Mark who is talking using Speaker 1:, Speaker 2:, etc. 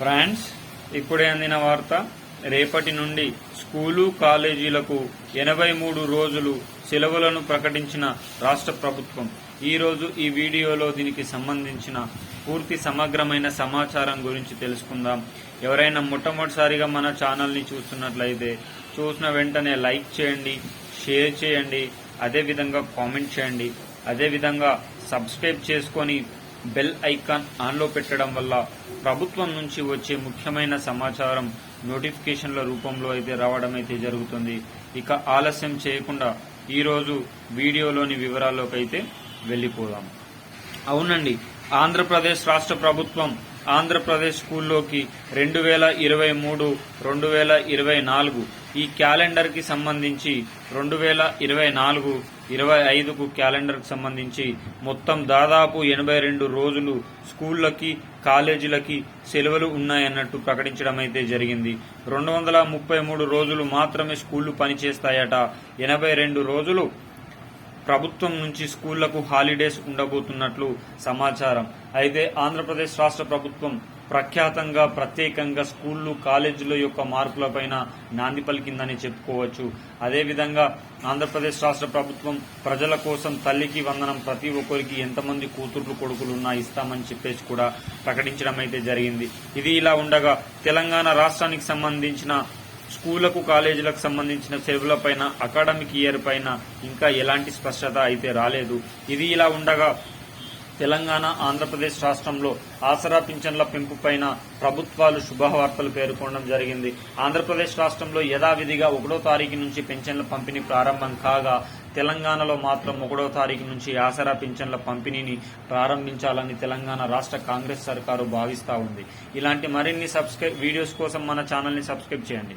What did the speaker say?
Speaker 1: France ఇప్పుడే అందిన వార్త రేపటి నుండి స్కూలు కాలేజీలకు ఎనభై మూడు రోజులు సెలవులను ప్రకటించిన రాష్ట్ర ప్రభుత్వం. ఈరోజు ఈ వీడియోలో దీనికి సంబంధించిన పూర్తి సమగ్రమైన సమాచారం గురించి తెలుసుకుందాం. ఎవరైనా మొట్టమొదటిసారిగా మన ఛానల్ని చూస్తున్నట్లయితే చూసిన వెంటనే లైక్ చేయండి షేర్ చేయండి అదేవిధంగా కామెంట్ చేయండి అదేవిధంగా సబ్స్క్రైబ్ చేసుకొని బెల్ ఐకాన్ ఆన్లో పెట్టడం వల్ల ప్రభుత్వం నుంచి వచ్చే ముఖ్యమైన సమాచారం నోటిఫికేషన్ల రూపంలో అయితే రావడం అయితే జరుగుతుంది. ఇక ఆలస్యం చేయకుండా ఈరోజు వీడియోలోని వివరాల్లోకి అయితే వెళ్ళిపోదాం. అవునండి ఆంధ్రప్రదేశ్ రాష్ట్ర ప్రభుత్వం ఆంధ్రప్రదేశ్ స్కూల్లోకి రెండు వేల ఇరవై మూడు రెండు వేల ఇరవై నాలుగు ఈ క్యాలెండర్కి సంబంధించి రెండు వేల ఇరవై నాలుగు ఇరవై ఐదుకు క్యాలెండర్కు సంబంధించి మొత్తం దాదాపు ఎనభై రెండు రోజులు స్కూళ్ళకి కాలేజీలకి సెలవులు ఉన్నాయన్నట్టు ప్రకటించడం అయితే జరిగింది. రెండు వందల ముప్పై మూడు రోజులు మాత్రమే స్కూళ్ళు పనిచేస్తాయట. ఎనభై రెండు రోజులు ప్రభుత్వం నుంచి స్కూళ్ళకు హాలిడేస్ ఉండబోతున్నట్లు సమాచారం. అయితే ఆంధ్రప్రదేశ్ రాష్ట్ర ప్రభుత్వం ప్రఖ్యాతంగా ప్రత్యేకంగా స్కూళ్ళు కాలేజీల యొక్క మార్పులపైన నాంది పలికిందని చెప్పుకోవచ్చు. అదేవిధంగా ఆంధ్రప్రదేశ్ రాష్ట్ర ప్రభుత్వం ప్రజల కోసం తల్లికి వందనం ప్రతి ఒక్కరికి ఎంతమంది కూతుర్లు కొడుకులు ఉన్నా ఇస్తామని చెప్పేసి కూడా ప్రకటించడం అయితే జరిగింది. ఇది ఇలా ఉండగా తెలంగాణ రాష్ట్రానికి సంబంధించిన స్కూళ్ళకు కాలేజీలకు సంబంధించిన సెలవులపైన అకాడమిక్ ఇయర్ పైన ఇంకా ఎలాంటి స్పష్టత అయితే రాలేదు. ఇది ఇలా ఉండగా తెలంగాణ ఆంధ్రప్రదేశ్ రాష్ట్రంలో ఆసరా పింఛన్ల పెంపుపైన ప్రభుత్వాలు శుభవార్తలు పేర్కొనడం జరిగింది. ఆంధ్రప్రదేశ్ రాష్ట్రంలో యథావిధిగా ఒకటో తారీఖు నుంచి పెన్షన్ల పంపిణీ ప్రారంభం కాగా తెలంగాణలో మాత్రం ఒకటో తారీఖు నుంచి ఆసరా పింఛన్ల పంపిణీని ప్రారంభించాలని తెలంగాణ రాష్ట్ర కాంగ్రెస్ సర్కారు భావిస్తా ఉంది. ఇలాంటి మరిన్ని సబ్స్క్రైబ్ వీడియోస్ కోసం మన ఛానల్ని సబ్స్క్రైబ్ చేయండి.